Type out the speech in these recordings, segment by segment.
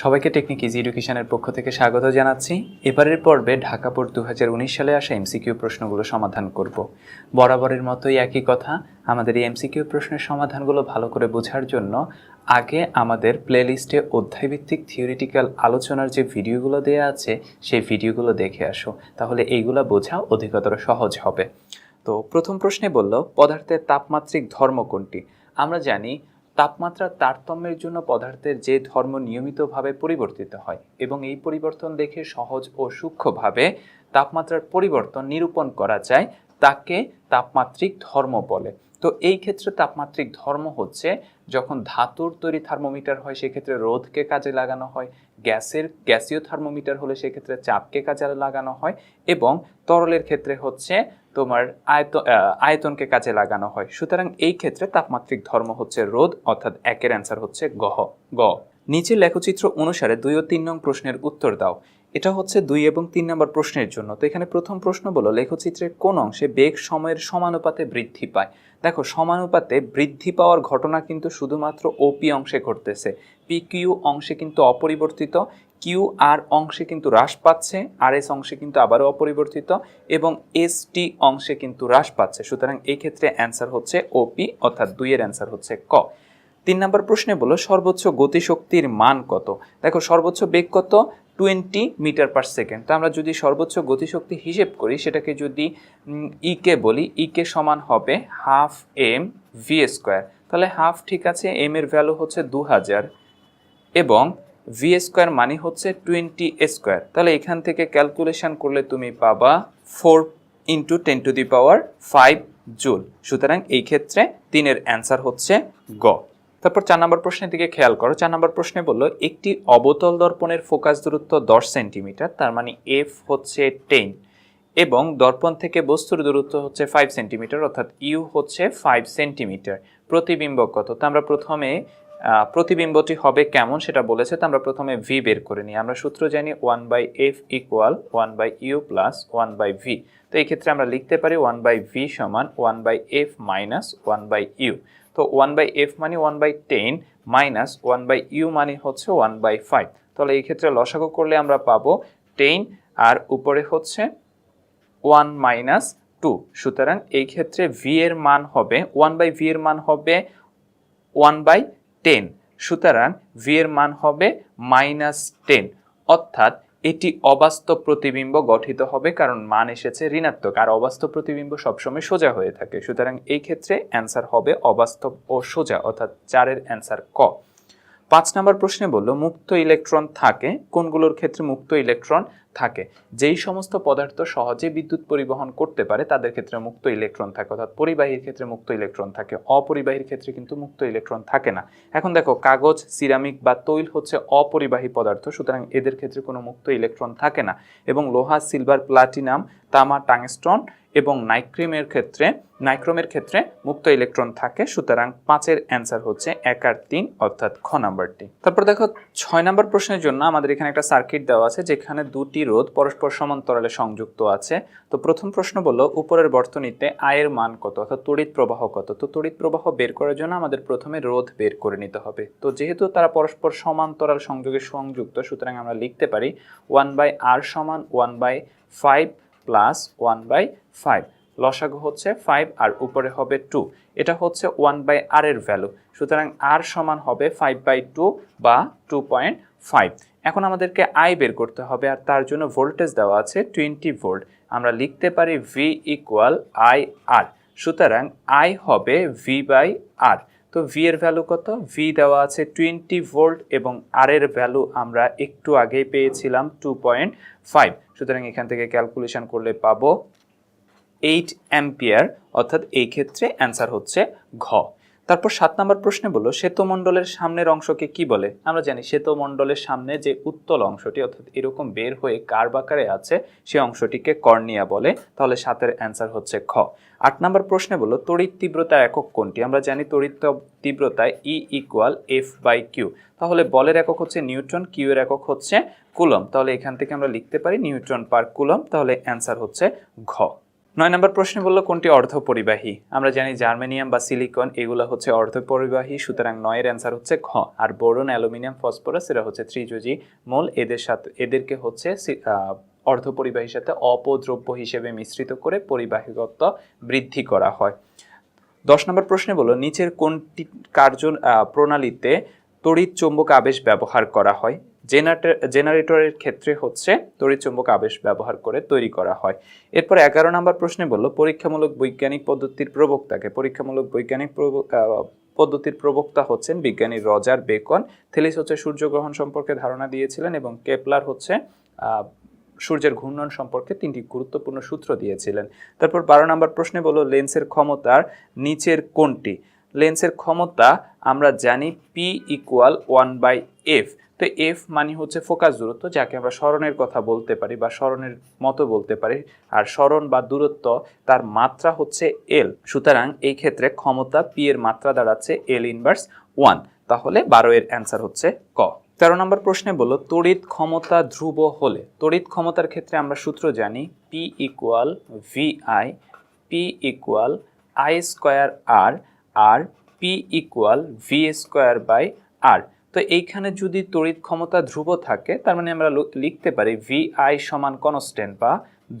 সবাইকে technique easy এডুকেশনের পক্ষ থেকে স্বাগত জানাচ্ছি। এবারের পর্বে ঢাকা বোর্ড দু সালে আসা এমসিকিউ প্রশ্নগুলো সমাধান করব। বরাবরের মতোই একই কথা, আমাদের এই এমসিকিউ প্রশ্নের সমাধানগুলো ভালো করে বোঝার জন্য আগে আমাদের প্লেলিস্টে অধ্যায়ভিত্তিক থিওরিটিক্যাল আলোচনার যে ভিডিওগুলো দেওয়া আছে, সেই ভিডিওগুলো দেখে আসো। তাহলে এইগুলো বোঝা অধিকতর সহজ হবে। তো প্রথম প্রশ্নে বলল, পদার্থের তাপমাত্রিক ধর্ম কোনটি? আমরা জানি তাপমাত্রার তারতম্যের জন্য পদার্থের যে ধর্ম নিয়মিতভাবে পরিবর্তিত হয় এবং এই পরিবর্তন দেখে সহজ ও সূক্ষ্মভাবে তাপমাত্রার পরিবর্তন নিরূপণ করা যায়, তাকে তাপমাত্রিক ধর্ম বলে। তো এই ক্ষেত্রে তাপমাত্রিক ধর্ম হচ্ছে যখন ধাতুর তৈরি থার্মোমিটার হয়, সেক্ষেত্রে রোধকে কাজে লাগানো হয়, গ্যাসের গ্যাসীয় থার্মোমিটার হলে সেক্ষেত্রে চাপকে কাজে লাগানো হয় এবং তরলের ক্ষেত্রে হচ্ছে তোমার আয়ত আয়তনকে কাজে লাগানো হয়। সুতরাং এই ক্ষেত্রে তাপমাত্রিক ধর্ম হচ্ছে রোধ, অর্থাৎ একের অ্যান্সার হচ্ছে গহ। গ। নিচের লেখচিত্র অনুসারে দুই ও তিন নং প্রশ্নের উত্তর দাও। এটা হচ্ছে দুই এবং তিন নম্বর প্রশ্নের জন্য। তো এখানে প্রথম প্রশ্ন বলো, লেখচিত্রের কোন অংশে বেগ সময়ের সমানুপাতে বৃদ্ধি পায়? দেখো, সমানুপাতে বৃদ্ধি পাওয়ার ঘটনা কিন্তু শুধুমাত্র ওপি অংশে ঘটতেছে। পি কিউ অংশে কিন্তু অপরিবর্তিত কিউ আর অংশে কিন্তু হ্রাস পাচ্ছে আর এস অংশে কিন্তু আবারও অপরিবর্তিত এবং এস টি অংশে কিন্তু হ্রাস পাচ্ছে। সুতরাং এই ক্ষেত্রে অ্যান্সার হচ্ছে ওপি অর্থাৎ দুইয়ের অ্যান্সার হচ্ছে ক। তিন নম্বর প্রশ্নে বলো সর্বোচ্চ গতিশক্তির মান কত? দেখো, সর্বোচ্চ বেগ কত? Twenty metre per second. তো আমরা যদি সর্বোচ্চ গতিশক্তি হিসেব করি, সেটাকে যদি ইকে বলি ইকে সমান হবে হাফ এম ভি স্কোয়ার তাহলে হাফ ঠিক আছে এম এর ভ্যালু হচ্ছে দু হাজার এবং ভি স্কোয়ার মানে হচ্ছে টোয়েন্টি স্কোয়ার তাহলে এখান থেকে ক্যালকুলেশন করলে তুমি পাবা four into ten to the power five joule সুতরাং এই ক্ষেত্রে তিনের অ্যান্সার হচ্ছে গ। তারপর চার নম্বর প্রশ্নের দিকে খেয়াল করো। চার নম্বর প্রশ্নে বলল, একটি অবতল দর্পণের ফোকাস দূরত্ব দশ সেন্টিমিটার তার মানে এফ হচ্ছে টেন এবং দর্পণ থেকে বস্তুর দূরত্ব হচ্ছে ফাইভ সেন্টিমিটার অর্থাৎ ইউ হচ্ছে ফাইভ সেন্টিমিটার প্রতিবিম্ব কত? তো আমরা প্রথমে প্রতিবিম্বটি হবে কেমন সেটা বলেছে তো আমরা প্রথমে ভি বের করে নিই আমরা সূত্র জানি one by F equal one by U plus one by V তো এই ক্ষেত্রে আমরা লিখতে পারি ওয়ান বাই ভি সমান one by F minus one by U তো ওয়ান বাই এফ মানে one by ten minus one by U মানে হচ্ছে ওয়ান বাই ফাইভ তাহলে এই ক্ষেত্রে লসাগু করলে আমরা পাবো টেন আর উপরে হচ্ছে ওয়ান মাইনাস টু সুতরাং এই ক্ষেত্রে ভি এর মান হবে ওয়ান বাই ভি এর মান হবে ওয়ান বাই টেন। সুতরাং ভি এর মান হবে মাইনাস টেন। অর্থাৎ এটি অবাস্তব প্রতিবিম্ব গঠিত হবে কারণ মান এসেছে ঋণাত্মক, আর অবাস্তব প্রতিবিম্ব সবসময় সোজা হয়ে থাকে। সুতরাং এই ক্ষেত্রে অ্যান্সার হবে অবাস্তব ও সোজা, অর্থাৎ চারের অ্যান্সার ক। পাঁচ নাম্বার প্রশ্নে বলল, মুক্ত ইলেকট্রন থাকে? কোনগুলোর ক্ষেত্রে মুক্ত ইলেকট্রন থাকে? যেই সমস্ত পদার্থ সহজে বিদ্যুৎ পরিবহন করতে পারে, তাদের ক্ষেত্রে মুক্ত ইলেকট্রন থাকে। অর্থাৎ পরিবাহীর ক্ষেত্রে মুক্ত ইলেকট্রন থাকে। অপরিবাহীর ক্ষেত্রে কিন্তু মুক্ত ইলেকট্রন থাকে না। এখন দেখো, কাগজ, সিরামিক বা তৈল হচ্ছে অপরিবাহী পদার্থ, সুতরাং এদের ক্ষেত্রে কোনো মুক্ত ইলেকট্রন থাকে না। এবং লোহা, সিলভার, প্লাটিনাম, তামা, টাংস্টন এবং নাইক্রিমের ক্ষেত্রে, নাইক্রোমের ক্ষেত্রে মুক্ত ইলেকট্রন থাকে, সুতরাং পাঁচের অ্যান্সার হচ্ছে এক আর তিন, অর্থাৎ খ নাম্বারটি। তারপর দেখো, ছয় নম্বর প্রশ্নের জন্য আমাদের এখানে একটা সার্কিট দেওয়া আছে, যেখানে দুটি রোধ পরস্পর সমান্তরালে সংযুক্ত আছে। তো প্রথম প্রশ্ন বলল, উপরের বর্তনীতে আয়ের মান কত, অর্থাৎ তড়িৎ প্রবাহ কত? তো তড়িৎ প্রবাহ বের করার জন্য আমাদের প্রথমে রোধ বের করে নিতে হবে। তো যেহেতু তারা পরস্পর সমান্তরাল সংযোগে সংযুক্ত, সুতরাং আমরা লিখতে পারি ওয়ান বাই আর সমান one by five plus one by five লসাগু হচ্ছে ফাইভ আর উপরে হবে টু এটা হচ্ছে ওয়ান বাই আর এর ভ্যালু সুতরাং আর সমান হবে ফাইভ বাই টু বা টু পয়েন্ট ফাইভ এখন আমাদেরকে আই বের করতে হবে, আর তার জন্য ভোল্টেজ দেওয়া আছে টোয়েন্টি ভোল্ট আমরা লিখতে পারি ভি ইকুয়াল আই আর সুতরাং আই হবে ভি বাই আর তো ভি এর ভ্যালু কত? ভি দেওয়া আছে টোয়েন্টি ভোল্ট এবং আর এর ভ্যালু আমরা একটু আগেই পেয়েছিলাম টু পয়েন্ট ফাইভ সুতরাং এখান থেকে ক্যালকুলেশন করলে পাবো এইট অ্যাম্পিয়ার অর্থাৎ এই ক্ষেত্রে অ্যান্সার হচ্ছে ঘ। তারপর সাত নম্বর প্রশ্নে বলল, শ্বেতমণ্ডলের সামনের অংশকে কি বলে? আমরা জানি শ্বেতমণ্ডলের সামনে যে উত্তল অংশটি, অর্থাৎ এরকম বের হয়ে কার্ভ আকারে আছে, সে অংশটিকে কর্নিয়া বলে। তাহলে সাতের অ্যান্সার হচ্ছে খ। আট নম্বর প্রশ্নে বলল, তড়িৎ তীব্রতা একক কোনটি? আমরা জানি তড়িৎ তীব্রতায় E equal F by Q তাহলে বলের একক হচ্ছে নিউট্রন কিউ এর একক হচ্ছে কুলম তাহলে এখান থেকে আমরা লিখতে পারি নিউট্রন পার কুলম তাহলে অ্যান্সার হচ্ছে ঘ। নয় নম্বর প্রশ্নে বলল, কোনটি অর্ধপরিবাহী? আমরা জানি জার্মেনিয়াম বা সিলিকন, এগুলো হচ্ছে অর্ধপরিবাহী, সুতরাং নয়ের অ্যান্সার হচ্ছে ঘ। আর বোরন, অ্যালুমিনিয়াম, ফসফরাস, এরা হচ্ছে ত্রিযোজি মূল। এদের সাথে, এদেরকে হচ্ছে অর্ধপরিবাহীর সাথে অপদ্রব্য হিসেবে মিশ্রিত করে পরিবাহীগত বৃদ্ধি করা হয়। দশ নম্বর প্রশ্নে বলো নিচের কোনটি কার্য প্রণালীতে তড়িৎ চৌম্বক আবেশ ব্যবহার করা হয়? জেনারেটর, জেনারেটরের ক্ষেত্রে হচ্ছে তড়িৎ চৌম্বক আবেশ ব্যবহার করে তৈরি করা হয়। এরপর এগারো নম্বর প্রশ্নে বলল, পরীক্ষামূলক বৈজ্ঞানিক পদ্ধতির প্রবক্তাকে, পরীক্ষামূলক বৈজ্ঞানিক পদ্ধতির প্রবক্তা হচ্ছেন বিজ্ঞানী রজার বেকন। থেলিস হচ্ছে সূর্যগ্রহণ সম্পর্কে ধারণা দিয়েছিলেন এবং কেপলার হচ্ছে সূর্যের ঘূর্ণন সম্পর্কে তিনটি গুরুত্বপূর্ণ সূত্র দিয়েছিলেন। তারপর বারো নম্বর প্রশ্নে বলো লেন্সের ক্ষমতার নিচের কোনটি? লেন্সের ক্ষমতা আমরা জানি P equal one by F তো এফ মানে হচ্ছে ফোকাস দূরত্ব, যাকে আমরা স্মরণের কথা বলতে পারি বা স্মরণের মতো বলতে পারি। আর স্মরণ বা দূরত্ব, তার মাত্রা হচ্ছে এল সুতরাং এই ক্ষেত্রে ক্ষমতা পি এর মাত্রা দাঁড়াচ্ছে এল ইনভার্স ওয়ান তাহলে বারো এর অ্যান্সার হচ্ছে ক। তেরো নম্বর প্রশ্নে বলল, তড়িৎ ক্ষমতা ধ্রুব হলে, তড়িৎ ক্ষমতার ক্ষেত্রে আমরা সূত্র জানি P equal V I P equal I square R R P equal V square by R তো এইখানে যদি তড়িৎ ক্ষমতা ধ্রুব থাকে, তার মানে আমরা লিখতে পারি ভি আই সমান কনস্ট্যান্ট বা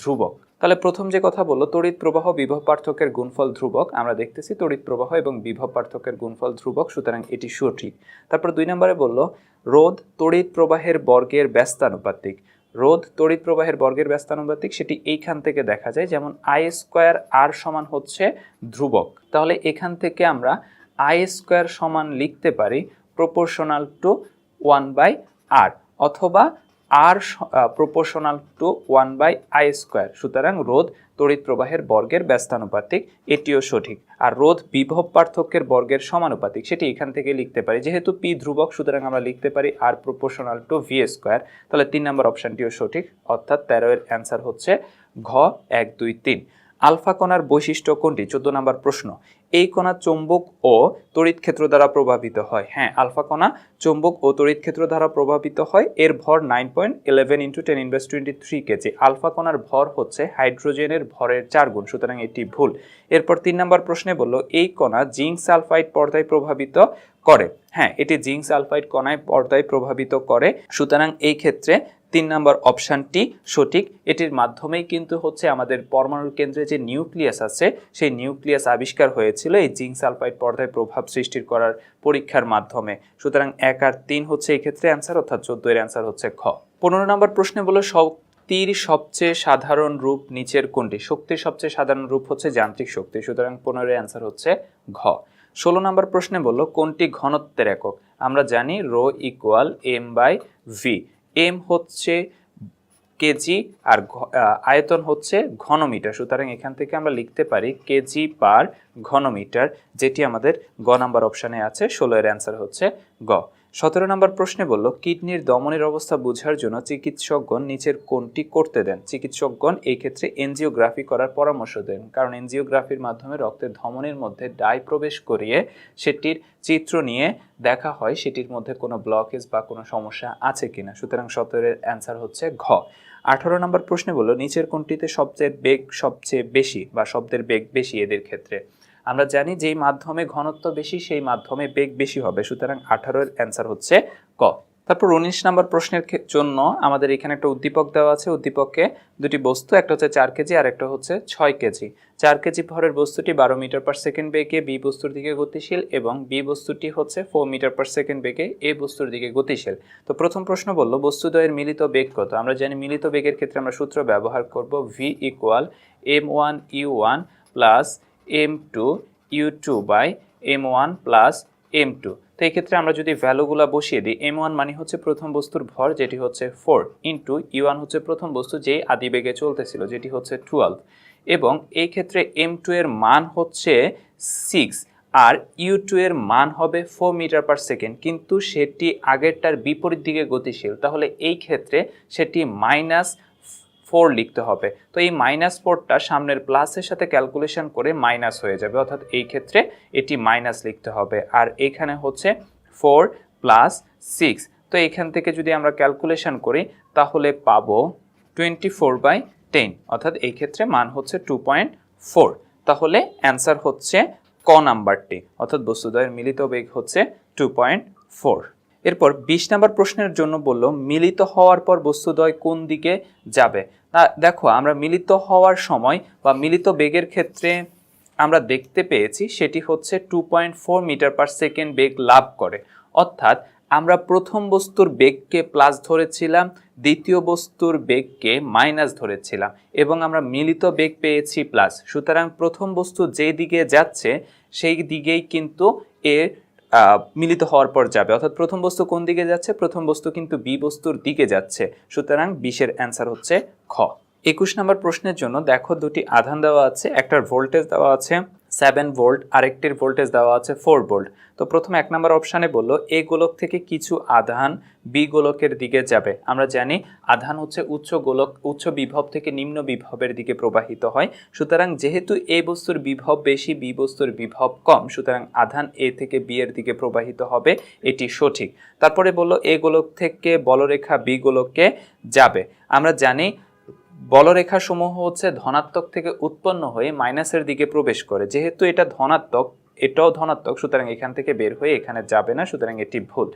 ধ্রুবক। তাহলে প্রথম যে কথা বলল, তড়িৎ প্রবাহ বিভব পার্থক্যের গুণফল ধ্রুবক, আমরা দেখতেছি তড়িৎ প্রবাহ এবং বিভব পার্থক্যের গুণফল ধ্রুবক, সুতরাং এটি সঠিক। তারপর দুই নম্বরে বলল, রোধ তড়িৎ প্রবাহের বর্গের ব্যস্তানুপাতিক। রোধ তড়িৎ প্রবাহের বর্গের ব্যস্তানুপাতিক সেটি এইখান থেকে দেখা যায়, যেমন আই স্কোয়ার আর সমান হচ্ছে ধ্রুবক। তাহলে এখান থেকে আমরা আই স্কোয়ার সমান লিখতে পারি proportional to one by R অথবা R proportional to one by I square সুতরাং রোধ তড়িৎ প্রবাহের বর্গের ব্যস্তানুপাতিক, এটিও সঠিক। আর রোধ বিভব পার্থক্যের বর্গের সমানুপাতিক, সেটি এখান থেকে লিখতে পারি। যেহেতু পি ধ্রুবক, সুতরাং আমরা লিখতে পারি R proportional to V square তাহলে তিন নম্বর অপশানটিও সঠিক। অর্থাৎ তেরো এর অ্যান্সার হচ্ছে ঘ, এক, দুই, তিন। আলফা কণার বৈশিষ্ট্য কোনটি? চোদ্দ নম্বর প্রশ্ন। এই কণা চৌম্বক ও তড়িৎ ক্ষেত্র দ্বারা প্রভাবিত হয়। হ্যাঁ আলফা কণা চৌম্বক ও তড়িৎ ক্ষেত্র দ্বারা প্রভাবিত হয়। এর ভর nine point eleven into ten inverse twenty three kg alpha কণার ভর হচ্ছে হাইড্রোজেনের ভরের চার গুণ, সুতরাং এটি ভুল। এরপর তিন নম্বর প্রশ্নে বলল এই কণা জিঙ্ক সালফাইড পর্দায় প্রভাবিত করে। হ্যাঁ এটি জিঙ্ক সালফাইড কণায় পর্দায় প্রভাবিত করে। সুতরাং এই ক্ষেত্রে তিন নম্বর অপশানটি সঠিক। এটির মাধ্যমেই কিন্তু হচ্ছে আমাদের পরমাণুর কেন্দ্রে যে নিউক্লিয়াস আছে, সেই নিউক্লিয়াস আবিষ্কার হয়েছিল এই জিঙ্ক সালফাইড পর্দায় প্রভাব সৃষ্টির করার পরীক্ষার মাধ্যমে। সুতরাং এক আর তিন হচ্ছে এই ক্ষেত্রে অ্যান্সার অর্থাৎ চোদ্দ অ্যান্সার হচ্ছে খ। পনেরো নম্বর প্রশ্নে বলো, শক্তির সবচেয়ে সাধারণ রূপ নিচের কোনটি? শক্তির সবচেয়ে সাধারণ রূপ হচ্ছে যান্ত্রিক শক্তি, সুতরাং পনেরো অ্যান্সার হচ্ছে ঘ। ষোলো নম্বর প্রশ্নে বলল কোনটি ঘনত্বের একক? আমরা জানি rho equal M by V. M হচ্ছে কেজি আর আয়তন হচ্ছে ঘনমিটার। সুতরাং এখান থেকে আমরা লিখতে পারি কেজি পার ঘনমিটার, যেটি আমাদের গ নাম্বার অপশানে আছে ষোলোয়ের অ্যান্সার হচ্ছে গ। সতেরো নম্বর প্রশ্নে বলল, কিডনির দমনের অবস্থা বোঝার জন্য চিকিৎসকগণ নিচের কোনটি করতে দেন। চিকিৎসকগণ এই ক্ষেত্রে এনজিওগ্রাফি করার পরামর্শ দেন, কারণ এনজিওগ্রাফির মাধ্যমে রক্তের ধমনের মধ্যে ডাই প্রবেশ করিয়ে সেটির চিত্র নিয়ে দেখা হয়, সেটির মধ্যে কোনো ব্লকেজ বা কোনো সমস্যা আছে কিনা। সুতরাং সতেরোর অ্যান্সার হচ্ছে ঘ। আঠারো নম্বর প্রশ্নে বলল, নিচের কোনটিতে সবচেয়ে বেগ, সবচেয়ে বেশি বা শব্দের বেগ বেশি এদের ক্ষেত্রে? আমরা জানি যেই মাধ্যমে ঘনত্ব বেশি, সেই মাধ্যমে বেগ বেশি হবে। সুতরাং আঠারোর অ্যান্সার হচ্ছে ক। তারপর উনিশ নম্বর প্রশ্নের জন্য আমাদের এখানে একটা উদ্দীপক দেওয়া আছে। উদ্দীপককে দুটি বস্তু, একটা হচ্ছে চার কেজি আর একটা হচ্ছে ছয় কেজি। চার কেজি ভরের বস্তুটি বারো মিটার পার সেকেন্ড বেগে, বি বস্তুর দিকে গতিশীল এবং বি বস্তুটি হচ্ছে ফোর মিটার পার সেকেন্ড বেগে, এ বস্তুর দিকে গতিশীল। তো প্রথম প্রশ্ন বলল, বস্তুদ্বয়ের মিলিত বেগ কত? আমরা জানি মিলিত বেগের ক্ষেত্রে আমরা সূত্র ব্যবহার করব V equal M one U one plus M two U two by M one plus M two তো ক্ষেত্রে আমরা যদি ভ্যালুগুলো বসিয়ে দিই এম ওয়ান মানে হচ্ছে প্রথম বস্তুর ভর, যেটি হচ্ছে ফোর ইন্টু ইউ ওয়ান হচ্ছে প্রথম বস্তু যেই আদি বেগে চলতেছিল, যেটি হচ্ছে টুয়েলভ এবং এই ক্ষেত্রে এম টু এর মান হচ্ছে সিক্স আর ইউ টু এর মান হবে ফোর মিটার পার সেকেন্ড কিন্তু সেটি আগেরটার বিপরীত দিকে গতিশীল। তাহলে এই ক্ষেত্রে সেটি মাইনাস ফোর লিখতে হবে। তো এই মাইনাস ফোরটা সামনের প্লাসের সাথে ক্যালকুলেশন করে মাইনাস হয়ে যাবে। অর্থাৎ এই ক্ষেত্রে এটি মাইনাস লিখতে হবে। আর এখানে হচ্ছে ফোর প্লাস সিক্স তো এখান থেকে যদি আমরা ক্যালকুলেশন করি, তাহলে পাবো টোয়েন্টি ফোর বাই টেন অর্থাৎ এই ক্ষেত্রে মান হচ্ছে টু পয়েন্ট ফোর তাহলে অ্যান্সার হচ্ছে ক নাম্বারটি অর্থাৎ বস্তুদ্বয়ের মিলিত বেগ হচ্ছে টু পয়েন্ট ফোর এরপর বিশ নাম্বার প্রশ্নের জন্য বলল, মিলিত হওয়ার পর বস্তুদ্বয় কোন দিকে যাবে? দেখো, আমরা মিলিত হওয়ার সময় বা মিলিত বেগের ক্ষেত্রে আমরা দেখতে পেয়েছি, সেটি হচ্ছে two point four metre per second বেগ লাভ করে। অর্থাৎ আমরা প্রথম বস্তুর বেগকে প্লাস ধরেছিলাম, দ্বিতীয় বস্তুর বেগকে মাইনাস ধরেছিলাম, এবং আমরা মিলিত বেগ পেয়েছি প্লাস সুতরাং প্রথম বস্তু যে দিকে যাচ্ছে, সেই দিকেই কিন্তু এর মিলিত হওয়ার পর যাবে। অর্থাৎ প্রথম বস্তু কোন দিকে যাচ্ছে? প্রথম বস্তু কিন্তু বি বস্তুর দিকে যাচ্ছে। সুতরাং বিশের অ্যান্সার হচ্ছে খ। একুশ নম্বর প্রশ্নের জন্য দেখো দুটি আধান দেওয়া আছে, একটার ভোল্টেজ দেওয়া আছে সেভেন ভোল্ট, আরেকটির ভোল্টেজ দেওয়া আছে ফোর ভোল্ট। তো প্রথম এক নম্বর অপশানে বলল, এ গোলক থেকে কিছু আধান বি গোলকের দিকে যাবে। আমরা জানি আধান হচ্ছে উচ্চ গোলক, উচ্চ বিভব থেকে নিম্ন বিভবের দিকে প্রবাহিত হয়। সুতরাং যেহেতু এ বস্তুর বিভব বেশি, বি বস্তুর বিভব কম, সুতরাং আধান এ থেকে বি এর দিকে প্রবাহিত হবে, এটি সঠিক। তারপরে বলল, এ গোলক থেকে বলরেখা বি গোলকে যাবে। আমরা জানি বলরেখা সমূহ হচ্ছে ধনাত্মক থেকে উৎপন্ন হয়ে মাইনাসের দিকে প্রবেশ করে। যেহেতু এটা ধনাত্মক, এটাও ধনাত্মক, সুতরাং এখান থেকে বের হয়ে এখানে যাবে না, সুতরাং এটি ভুল।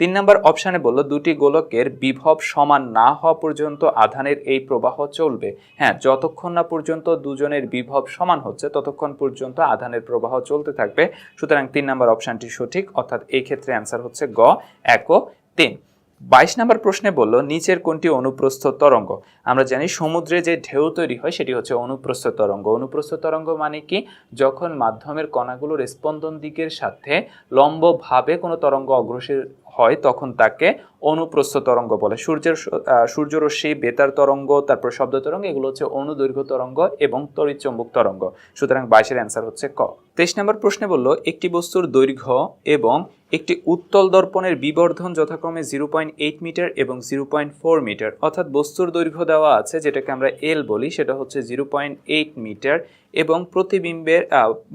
তিন নম্বর অপশানে বলল, দুটি গোলকের বিভব সমান না হওয়া পর্যন্ত আধানের এই প্রবাহ চলবে। হ্যাঁ যতক্ষণ না পর্যন্ত দুজনের বিভব সমান হচ্ছে, ততক্ষণ পর্যন্ত আধানের প্রবাহ চলতে থাকবে। সুতরাং তিন নম্বর অপশানটি সঠিক, অর্থাৎ এই ক্ষেত্রে অ্যান্সার হচ্ছে গ, এক তিন। বাইশ নাম্বার প্রশ্নে বলল, নিচের কোনটি অনুপ্রস্থ তরঙ্গ? আমরা জানি সমুদ্রে যে ঢেউ তৈরি হয়, সেটি হচ্ছে অনুপ্রস্থ তরঙ্গ। অনুপ্রস্থ তরঙ্গ মানে কি? যখন মাধ্যমের কণাগুলোর স্পন্দন দিকের সাথে লম্বভাবে কোনো তরঙ্গ অগ্রসর হয়, তখন তাকে অনুপ্রস্থ তরঙ্গ বলে। সূর্যের সূর্যরশ্মি, বেতার তরঙ্গ, তারপর শব্দ তরঙ্গ, এগুলো হচ্ছে অনুদৈর্ঘ্য তরঙ্গ এবং তড়িৎ চৌম্বক তরঙ্গ। সুতরাং বাইশের অ্যান্সার হচ্ছে ক। তেইশ নম্বর প্রশ্নে বলল, একটি বস্তুর দৈর্ঘ্য এবং একটি উত্তল দর্পণের বিবর্ধন যথাক্রমে জিরো পয়েন্ট এইট মিটার এবং জিরো পয়েন্ট ফোর মিটার। অর্থাৎ বস্তুর দৈর্ঘ্য দেওয়া আছে, যেটাকে আমরা এল বলি, সেটা হচ্ছে জিরো পয়েন্ট এইট মিটার এবং প্রতিবিম্বের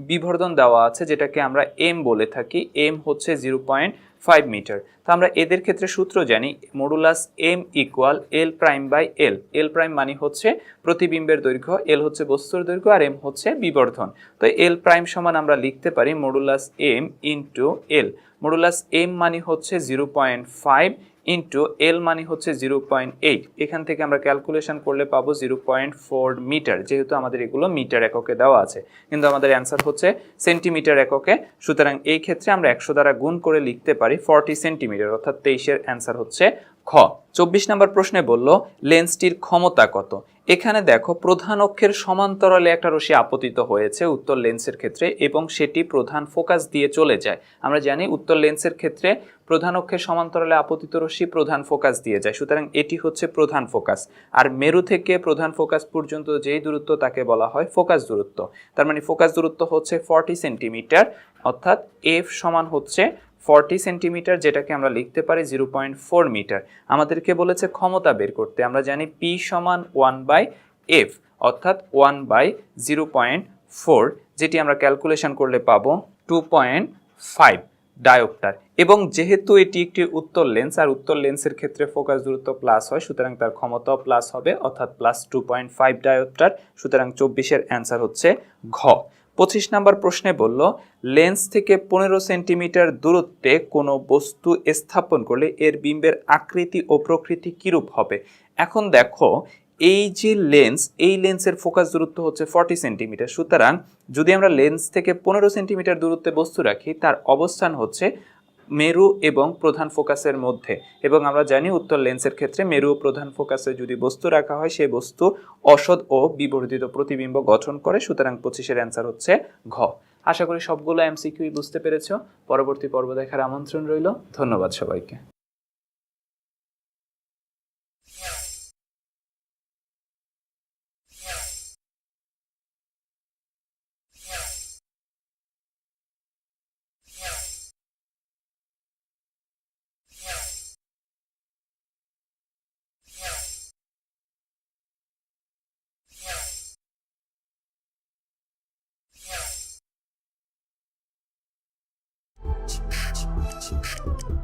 বিবর্ধন দেওয়া আছে, যেটাকে আমরা এম বলে থাকি। এম হচ্ছে জিরো পয়েন্ট ফাইভ মিটার তো আমরা এদের ক্ষেত্রে সূত্র জানি modulus M equal L prime by L L prime মানে হচ্ছে প্রতিবিম্বের দৈর্ঘ্য এল হচ্ছে বস্তুর দৈর্ঘ্য আর এম হচ্ছে বিবর্ধন। তো এল প্রাইম সমান আমরা লিখতে পারি modulus M into L modulus M মানে হচ্ছে zero point five into L মানে হচ্ছে জিরো পয়েন্ট এইট। এখান থেকে আমরা ক্যালকুলেশন করলে পাবো জিরো পয়েন্ট ফোর মিটার, যেহেতু আমাদের এগুলো মিটার এককে দেওয়া আছে। কিন্তু আমাদের অ্যান্সার হচ্ছে সেন্টিমিটার এককে। সুতরাং এই ক্ষেত্রে আমরা একশো দ্বারা গুণ করে লিখতে পারি ফর্টি সেন্টিমিটার, অর্থাৎ তেইশের অ্যান্সার হচ্ছে খ। চব্বিশ নম্বর প্রশ্নে বলল, লেন্সটির ক্ষমতা কত? এখানে দেখো, প্রধান অক্ষের সমান্তরালে একটা রশ্মি আপতিত হয়েছে উত্তর লেন্সের ক্ষেত্রে এবং সেটি প্রধান ফোকাস দিয়ে চলে যায়। আমরা জানি উত্তর লেন্সের ক্ষেত্রে প্রধান অক্ষের সমান্তরালে আপতিত রশ্মি প্রধান ফোকাস দিয়ে যায়, সুতরাং এটি হচ্ছে প্রধান ফোকাস। আর মেরু থেকে প্রধান ফোকাস পর্যন্ত যেই দূরত্ব তাকে বলা হয় ফোকাস দূরত্ব। তার মানে ফোকাস দূরত্ব হচ্ছে ফর্টি সেন্টিমিটার, অর্থাৎ এফ সমান হচ্ছে ফর্টি সেন্টিমিটার, যেটাকে আমরা লিখতে পারি জিরো পয়েন্ট ফোর মিটার। আমাদেরকে বলেছে ক্ষমতা বের করতে। আমরা জানি পি সমান ওয়ান বাই এফ অর্থাৎ one by zero point four, যেটি আমরা ক্যালকুলেশন করলে পাবো টু পয়েন্ট ফাইভ ডায়োপ্টার এবং যেহেতু এটি একটি উত্তর লেন্স আর উত্তর লেন্সের ক্ষেত্রে ফোকাস দূরত্ব প্লাস হয়, সুতরাং তার ক্ষমতাও প্লাস হবে, অর্থাৎ plus two point five dioptre সুতরাং চব্বিশের অ্যান্সার হচ্ছে ঘ। পঁচিশ নাম্বার প্রশ্নে বলল, লেন্স থেকে পনেরো সেন্টিমিটার দূরত্বে কোনো বস্তু স্থাপন করলে এর বিম্বের আকৃতি ও প্রকৃতি কীরূপ হবে? এখন দেখো, এই যে লেন্স, এই লেন্সের ফোকাস দূরত্ব হচ্ছে ফর্টি সেন্টিমিটার। সুতরাং যদি আমরা লেন্স থেকে পনেরো সেন্টিমিটার দূরত্বে বস্তু রাখি, তার অবস্থান হচ্ছে মেরু এবং প্রধান ফোকাসের মধ্যে। এবং আমরা জানি উত্তর লেন্সের ক্ষেত্রে মেরু ও প্রধান ফোকাসে যদি বস্তু রাখা হয় সেই বস্তু অসৎ ও বিবর্ধিত প্রতিবিম্ব গঠন করে। সুতরাং পঁচিশের অ্যান্সার হচ্ছে ঘ। আশা করি সবগুলো এমসিকিউই বুঝতে পেরেছ। পরবর্তী পর্ব দেখার আমন্ত্রণ রইল। ধন্যবাদ সবাইকে। Thank you.